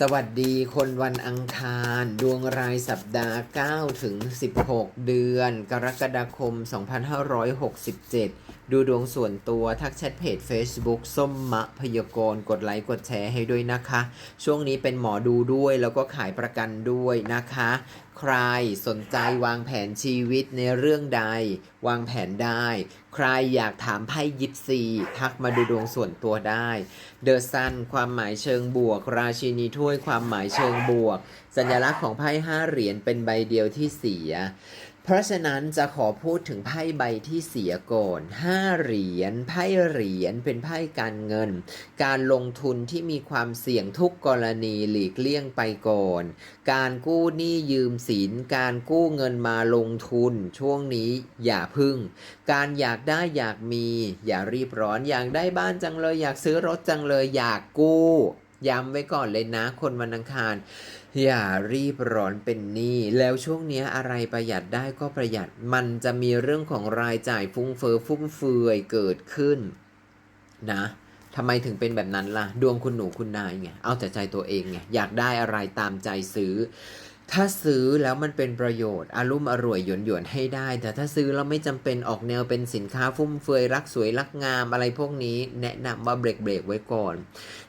สวัสดีคนวันอังคาร ดวงรายสัปดาห์ 9 ถึง 16 เดือน กรกฎาคม 2567 ดูดวงส่วนตัวทักแชทเพจ Facebook ส้มมะพยากรกดไลค์กดแชร์ให้ด้วยนะคะ ช่วงนี้เป็นหมอดูด้วยแล้วก็ขายประกันด้วยนะคะใครสนใจวางแผนชีวิตในเรื่องใด วางแผนได้ ใครอยากถามไพ่ยิปซี ทักมาดูดวงส่วนตัวได้ เดอะซันความหมายเชิงบวก ราชินีถ้วยความหมายเชิงบวก สัญลักษณ์ของไพ่ห้าเหรียญเป็นใบเดียวที่เสีย เพราะฉะนั้นจะขอพูดถึงไพ่ใบที่เสียก่อนห้าเหรียญ ไพ่เหรียญเป็นไพ่การเงิน การลงทุนที่มีความเสี่ยงทุกกรณีหลีกเลี่ยงไปก่อน การกู้หนี้ยืมสิน การกู้เงินมาลงทุน ช่วงนี้อย่าพึ่ง การอยากได้อยากมี อย่ารีบร้อน อยากได้บ้านจังเลย อยากซื้อรถจังเลย อยากกู้ ย้ำไว้ก่อนเลยนะ คนวันอังคาร อย่ารีบร้อนเป็นหนี้แล้วช่วงนี้อะไรประหยัดได้ก็ประหยัด มันจะมีเรื่องของรายจ่ายฟุ้งเฟ้อฟุ่มเฟือยเกิดขึ้น นะทำไมถึงเป็นแบบนั้นล่ะ ดวงคุณหนูคุณนายไงเอาแต่ใจตัวเองไงอยากได้อะไรตามใจซื้อ ถ้าซื้อแล้วมันเป็นประโยชน์ อารุ่มอร่วยหยวนหยวนให้ได้ แต่ถ้าซื้อแล้วไม่จำเป็นออกแนวเป็นสินค้าฟุ่มเฟือยรักสวยรักงามอะไรพวกนี้ แนะนำว่าเบรกเบรกไว้ก่อน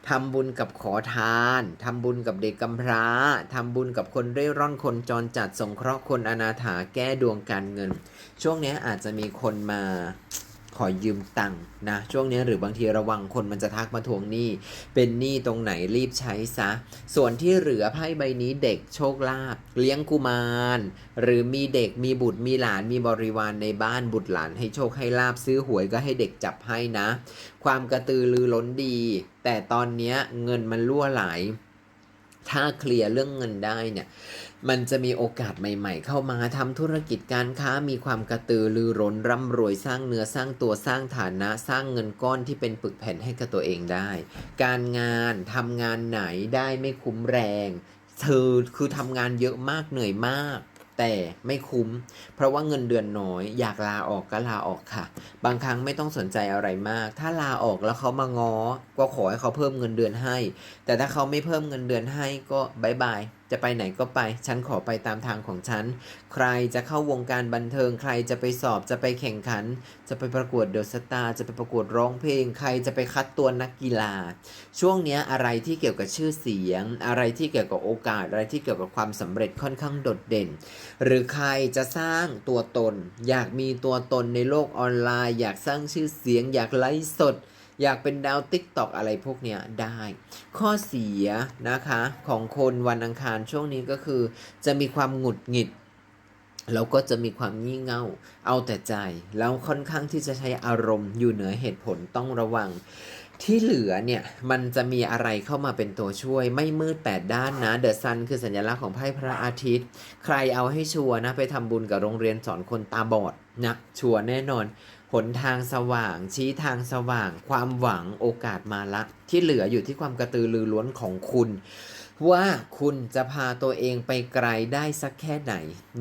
ทำบุญกับขอทานทำบุญกับเด็กกำพร้าทำบุญกับคนเร่ร่อนคนจรจัดสงเคราะห์คนอนาถาแก้ดวงการเงิน ช่วงนี้อาจจะมีคนมา ขอยืมตังค์นะช่วงนี้หรือบางทีระวังคนมันจะทักมาทวงหนี้ เป็นหนี้ตรงไหนรีบใช้ซะ ส่วนที่เหลือไพ่ใบนี้เด็กโชคลาภเลี้ยงกุมาร หรือมีเด็กมีบุตรมีหลานมีบริวารในบ้านบุตรหลานให้โชคให้ลาบซื้อหวยก็ให้เด็กจับให้นะ ความกระตือรือร้นดี แต่ตอนนี้เงินมันรั่วไหล ถ้าเคลียร์เรื่องเงินได้เนี่ย มันจะมีโอกาสใหม่ ๆ เข้ามาทำธุรกิจการค้ามีความกระตือรือร้นร่ำรวยสร้างเนื้อสร้างตัวสร้างฐานะสร้างเงินก้อนที่เป็นปึกแผ่นให้กับตัวเองได้ การงานทำงานไหนได้ไม่คุ้มแรงเธอคือทำงานเยอะมากเหนื่อยมาก แต่ไม่คุ้ม เพราะว่าเงินเดือนน้อย อยากลาออกก็ลาออกค่ะ บางครั้งไม่ต้องสนใจอะไรมาก ถ้าลาออกแล้วเขามางอก็ขอให้เขาเพิ่มเงินเดือนให้ แต่ถ้าเขาไม่เพิ่มเงินเดือนให้ก็บายบาย จะไปไหนก็ไป ฉันขอไปตามทางของฉัน ใครจะเข้าวงการบันเทิง ใครจะไปสอบจะไปแข่งขัน จะไปประกวดเดอะสตาร์จะไปประกวดร้องเพลง ใครจะไปคัดตัวนักกีฬา ช่วงนี้อะไรที่เกี่ยวกับชื่อเสียง อะไรที่เกี่ยวกับโอกาส อะไรที่เกี่ยวกับความสำเร็จค่อนข้างโดดเด่น หรือใครจะสร้างตัวตน อยากมีตัวตนในโลกออนไลน์ อยากสร้างชื่อเสียง อยากไลฟ์สด อยากเป็นดาวติ๊กตอกอะไรพวกเนี้ยได้ ข้อเสียนะคะของคนวันอังคารช่วงนี้ก็คือ จะมีความหงุดหงิดแล้วก็จะมีความงี่เง่า เอาแต่ใจ แล้วค่อนข้างที่จะใช้อารมณ์อยู่เหนือเหตุผลต้องระวัง ที่เหลือเนี่ย มันจะมีอะไรเข้ามาเป็นตัวช่วย ไม่มืดแปดด้านนะ เดอะซันคือสัญลักษณ์ของไพ่พระอาทิตย์ ใครเอาให้ชัวร์นะ ไปทำบุญกับโรงเรียนสอนคนตาบอดนะ ชัวร์แน่นอน หนทางสว่าง ชี้ทางสว่าง ความหวังโอกาสมาละ ที่เหลืออยู่ที่ความกระตือรือร้นของคุณ ว่าคุณจะพาตัวเองไปไกลได้สักแค่ไหน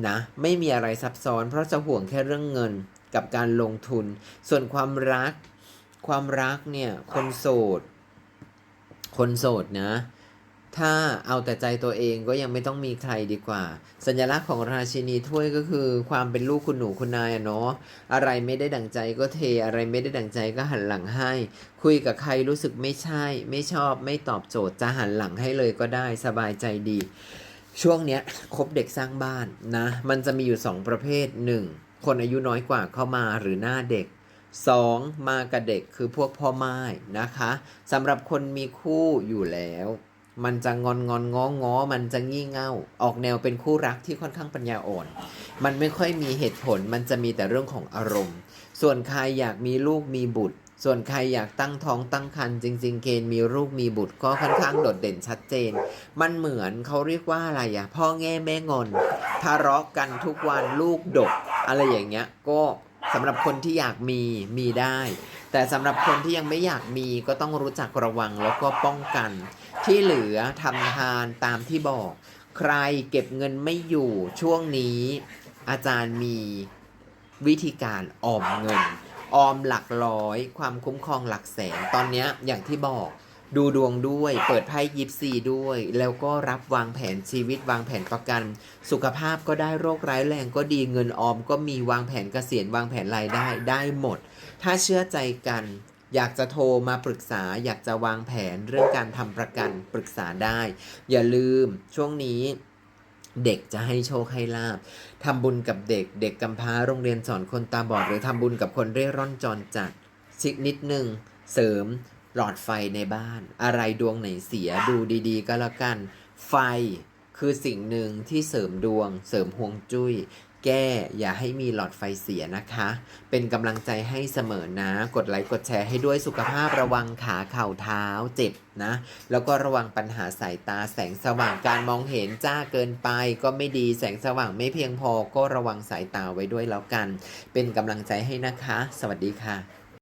นะ ไม่มีอะไรซับซ้อน เพราะจะห่วงแค่เรื่องเงินกับการลงทุน ส่วนความรัก ความรักเนี่ย คนโสด คนโสดนะ ถ้าเอาแต่ใจตัวเองก็ยังไม่ต้องมีใครดีกว่า สัญลักษณ์ของราชินีถ้วยก็คือความเป็นลูกคุณหนูคุณนายอะเนาะอะไรไม่ได้ดั่งใจก็เทอะไรไม่ได้ดั่งใจก็หันหลังให้ คุยกับใครรู้สึกไม่ใช่ ไม่ชอบไม่ตอบโจทย์จะหันหลังให้เลยก็ได้สบายใจดี ช่วงเนี้ยคบเด็กสร้างบ้านนะ มันจะมีอยู่ 2 ประเภท 1. คนอายุน้อยกว่าเข้ามาหรือหน้าเด็ก 2. มากับเด็กคือพวกพ่อไม้นะคะสำหรับคนมีคู่อยู่แล้ว มันจะงอนงอนง้อง้อมันจะงี่เง่า ออกแนวเป็นคู่รักที่ค่อนข้างปัญญาอ่อน มันไม่ค่อยมีเหตุผล มันจะมีแต่เรื่องของอารมณ์ ส่วนใครอยากมีลูกมีบุตร ส่วนใครอยากตั้งท้องตั้งครรภ์จริง ๆ เกณฑ์มีลูกมีบุตรก็ค่อนข้างโดดเด่นชัดเจน มันเหมือนเขาเรียกว่าอะไรอะพ่อแง่แม่งอนทะเลาะกันทุกวันลูกดก อะไรอย่างเงี้ยก็ สำหรับคนที่อยากมีมีได้ แต่สำหรับคนที่ยังไม่อยากมีก็ต้องรู้จักระวังแล้วก็ป้องกัน ที่เหลือทำทานตามที่บอก ใครเก็บเงินไม่อยู่ช่วงนี้ อาจารย์มีวิธีการออมเงิน ออมหลักร้อย ความคุ้มครองหลักแสนตอนนี้อย่างที่บอก ดูดวงด้วย เปิดไพ่ยิปซีด้วย แล้วก็รับวางแผนชีวิตวางแผนประกัน สุขภาพก็ได้โรคร้ายแรงก็ดีเงินออมก็มีวางแผนเกษียณวางแผนรายได้ได้หมด ถ้าเชื่อใจกัน อยากจะโทรมาปรึกษา อยากจะวางแผนเรื่องการทำประกันปรึกษาได้ อย่าลืมช่วงนี้เด็กจะให้โชคให้ลาบทำบุญกับเด็ก เด็กกำพร้าโรงเรียนสอนคนตาบอด หรือทำบุญกับคนเร่ร่อนจรจัดชิกนิดหนึ่งเสริม หลอดไฟในบ้าน อะไรดวงไหนเสียดูดีๆ ก็แล้วกัน ไฟคือสิ่งหนึ่งที่เสริมดวง เสริมฮวงจุ้ย แก้อย่าให้มีหลอดไฟเสียนะคะ เป็นกำลังใจให้เสมอนะ กดไลค์กดแชร์ให้ด้วยสุขภาพระวังขาเข่าเท้าเจ็บนะ แล้วก็ระวังปัญหาสายตาแสงสว่างการมองเห็นจ้าเกินไป ก็ไม่ดีแสงสว่างไม่เพียงพอก็ระวังสายตาไว้ด้วยแล้วกัน เป็นกำลังใจให้นะคะ สวัสดีค่ะ